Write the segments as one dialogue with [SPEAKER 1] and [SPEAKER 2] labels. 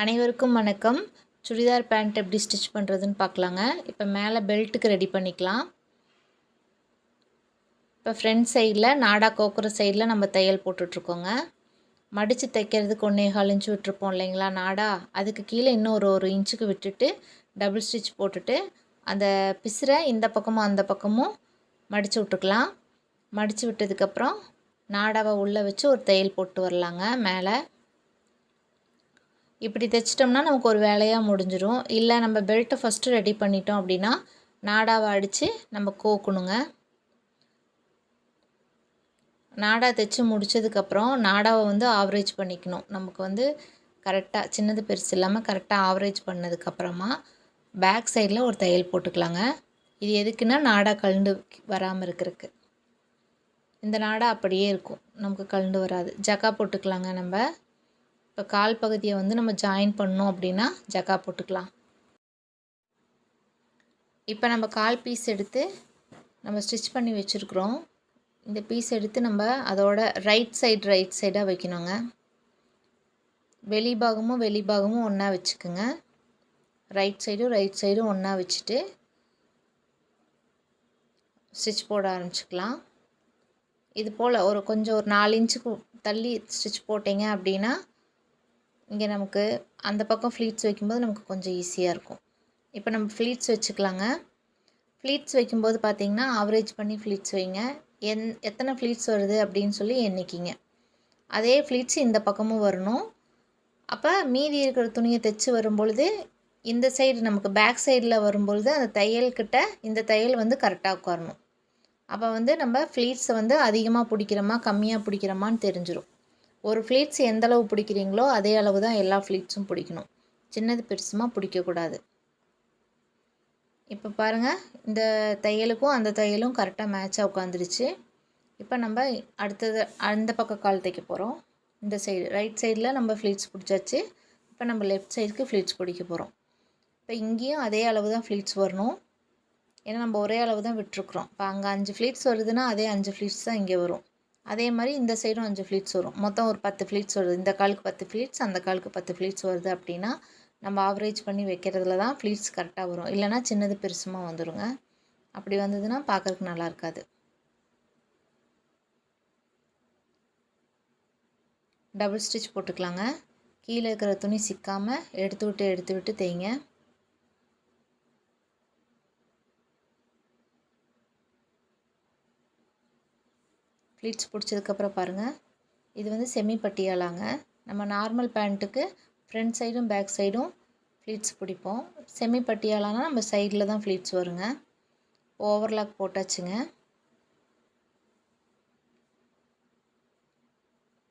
[SPEAKER 1] அனைவருக்கும் வணக்கம். சுடிதார் பேண்ட் எப்படி ஸ்டிச் பண்ணுறதுன்னு பார்க்கலாங்க. இப்போ மேலே பெல்ட்டுக்கு ரெடி பண்ணிக்கலாம். இப்போ ஃப்ரண்ட் சைடில் நாடா கோக்குற சைடில் நம்ம தையல் போட்டுட்ருக்கோங்க. மடித்து தைக்கிறதுக்கு ஒன்றே கால் இன்ச்சு விட்டுருப்போம் இல்லைங்களா நாடா? அதுக்கு கீழே இன்னும் ஒரு ஒரு இன்ச்சுக்கு விட்டுட்டு டபுள் ஸ்டிச் போட்டுட்டு அந்த பிசுரை இந்த பக்கமும் அந்த பக்கமும் மடித்து விட்டுக்கலாம். மடித்து விட்டதுக்கப்புறம் நாடாவை உள்ளே வச்சு ஒரு தையல் போட்டு வரலாங்க. மேலே இப்படி தைச்சிட்டோம்னா நமக்கு ஒரு வேலையாக முடிஞ்சிடும் இல்லை நம்ம பெல்ட்டை ஃபஸ்ட்டு ரெடி பண்ணிட்டோம் அப்படின்னா நாடாவை அடித்து நம்ம கோக்கணுங்க. நாடா தைச்சி முடித்ததுக்கப்புறம் நாடாவை வந்து ஆவரேஜ் பண்ணிக்கணும். நமக்கு வந்து கரெக்டாக சின்னது பெருசு இல்லாமல் கரெக்டாக ஆவரேஜ் பண்ணதுக்கப்புறமா பேக் சைடில் ஒரு தையல் போட்டுக்கலாங்க. இது எதுக்குன்னா நாடா கழுண்டு வராமல் இருக்கிறதுக்கு. இந்த நாடா அப்படியே இருக்கும். நமக்கு கழுண்டு வராது. ஜக்கா போட்டுக்கலாங்க நம்ம. இப்போ கால் பகுதியை வந்து நம்ம ஜாயின் பண்ணோம் அப்படின்னா ஜக்கா போட்டுக்கலாம். இப்போ நம்ம கால் பீஸ் எடுத்து நம்ம ஸ்டிச் பண்ணி வச்சுருக்குறோம். இந்த பீஸ் எடுத்து நம்ம அதோட ரைட் சைடு ரைட் சைடாக வைக்கணுங்க. வெளி பாகமும் வெளி பாகமும் ஒன்றா வச்சுக்கோங்க ரைட் சைடும் ரைட் சைடும் ஒன்றா வச்சுட்டு ஸ்டிச் போட ஆரம்பிச்சுக்கலாம். இது போல் ஒரு கொஞ்சம் ஒரு நாலு இன்ச்சுக்கு தள்ளி ஸ்டிச் போட்டிங்க அப்படின்னா இங்கே நமக்கு அந்த பக்கம் ஃப்ளீட்ஸ் வைக்கும்போது நமக்கு கொஞ்சம் ஈஸியாக இருக்கும். இப்போ நம்ம ஃப்ளீட்ஸ் வச்சுக்கலாங்க. ஃப்ளீட்ஸ் வைக்கும்போது பார்த்திங்கன்னா ஆவரேஜ் பண்ணி ஃப்ளீட்ஸ் வைங்க. என் எத்தனை ஃப்ளீட்ஸ் வருது அப்படின்னு சொல்லி எண்ணிக்கிங்க. அதே ஃப்ளீட்ஸ் இந்த பக்கமும் வரணும். அப்போ மீதி இருக்கிற துணியை தைச்சி வரும்பொழுது இந்த சைடு நமக்கு பேக் சைடில் வரும்பொழுது அந்த தையல்கிட்ட இந்த தையல் வந்து கரெக்டாக உட்காரணும். அப்போ வந்து நம்ம ஃப்ளீட்ஸை வந்து அதிகமாக பிடிக்கிறோமா கம்மியாக பிடிக்கிறோமான்னு தெரிஞ்சிடும் ஒரு ஃப்ளீட்ஸ் எந்த அளவு பிடிக்கிறீங்களோ அதே அளவு தான் எல்லா ஃப்ளீட்ஸும் பிடிக்கணும். சின்னது பெருசுமாக பிடிக்கக்கூடாது இப்போ பாருங்கள் இந்த தையலுக்கும் அந்த தையலும் கரெக்டாக மேட்சாக உட்காந்துருச்சு இப்போ நம்ம அடுத்தது அந்த பக்கம் கால் தைக்க போகிறோம் இந்த சைடு ரைட் சைடில் நம்ம ஃப்ளீட்ஸ் பிடிச்சாச்சு. இப்போ நம்ம லெஃப்ட் சைடுக்கு ஃப்ளீட்ஸ் பிடிக்க போகிறோம் இப்போ இங்கேயும் அதே அளவு தான் ஃப்ளீட்ஸ் வரணும். ஏன்னா நம்ம ஒரே அளவு தான் விட்டுருக்குறோம். இப்போ அங்கே அஞ்சு ஃப்ளீட்ஸ் வருதுன்னா அதே அஞ்சு ஃப்ளீட்ஸ் தான் இங்கே வரும். அதே மாதிரி இந்த சைடும் அஞ்சு ஃப்ளீட்ஸ் வரும். மொத்தம் ஒரு பத்து ஃப்ளீட்ஸ் வருது. இந்த காலுக்கு பத்து ஃப்ளீட்ஸ் அந்த காலுக்கு பத்து ஃப்ளீட்ஸ் வருது அப்படின்னா நம்ம ஆவரேஜ் பண்ணி வைக்கிறதுல தான் ஃப்ளீட்ஸ் கரெக்டாக வரும். இல்லைனா சின்னது பெருசுமாக வந்துடுங்க அப்படி வந்ததுன்னா பார்க்குறதுக்கு நல்லா இருக்காது. டபுள் ஸ்டிச் போட்டுக்கலாங்க. கீழே இருக்கிற துணி சிக்காமல் எடுத்து விட்டு எடுத்து விட்டு தேய்ங்க. ஃப்ளீட்ஸ் பிடிச்சதுக்கப்புறம் பாருங்கள் இது வந்து செமி பட்டியாலாங்க நம்ம நார்மல் பேண்ட்டுக்கு ஃப்ரண்ட் சைடும் பேக் சைடும் ஃப்ளீட்ஸ் பிடிப்போம். செமி பட்டியாலானா நம்ம சைடில் தான் ஃப்ளீட்ஸ் வருங்க. ஓவர்லாக் போட்டாச்சுங்க.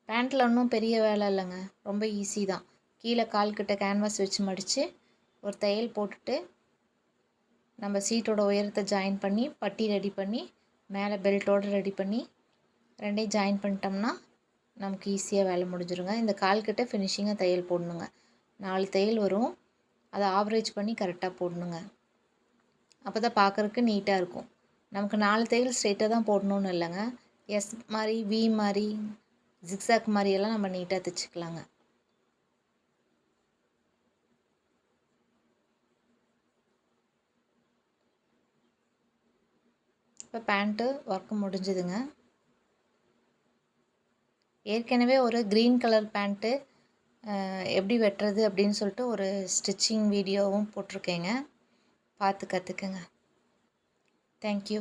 [SPEAKER 1] பேண்ட்டில் ஒன்றும் பெரிய வேலை இல்லைங்க. ரொம்ப ஈஸி தான். கீழே கால்கிட்ட கேன்வாஸ் வச்சு மடித்து ஒரு தையல் போட்டுட்டு நம்ம சீட்டோட உயரத்தை ஜாயின் பண்ணி பட்டி ரெடி பண்ணி மேலே பெல்ட்டோடு ரெடி பண்ணி ரெண்டையும் ஜாயின் பண்ணிட்டோம்னா நமக்கு ஈஸியாக வேலை முடிஞ்சிருங்க. இந்த கால்கிட்ட ஃபினிஷிங்காக தையல் போடணுங்க. நாலு தையல் வரும். அதை ஆவரேஜ் பண்ணி கரெக்டாக போடணுங்க. அப்போ தான் பார்க்குறக்கு நீட்டாக இருக்கும். நமக்கு நாலு தையல் ஸ்ட்ரெயிட்டாக தான் போடணுன்னு இல்லைங்க. எஸ் மாதிரி வி மாதிரி ஜிக்ஸாக் மாதிரியெல்லாம் நம்ம நீட்டாக தைச்சிக்கலாங்க. இப்போ பேண்ட்டு ஒர்க்கு முடிஞ்சுதுங்க. ஏற்கனவே ஒரு க்ரீன் கலர் பேண்ட்டு எப்படி வெட்டுறது அப்படின்னு சொல்லிட்டு ஒரு ஸ்டிச்சிங் வீடியோவும் போட்டிருக்கேங்க. பார்த்து கற்றுக்குங்க தேங்க்யூ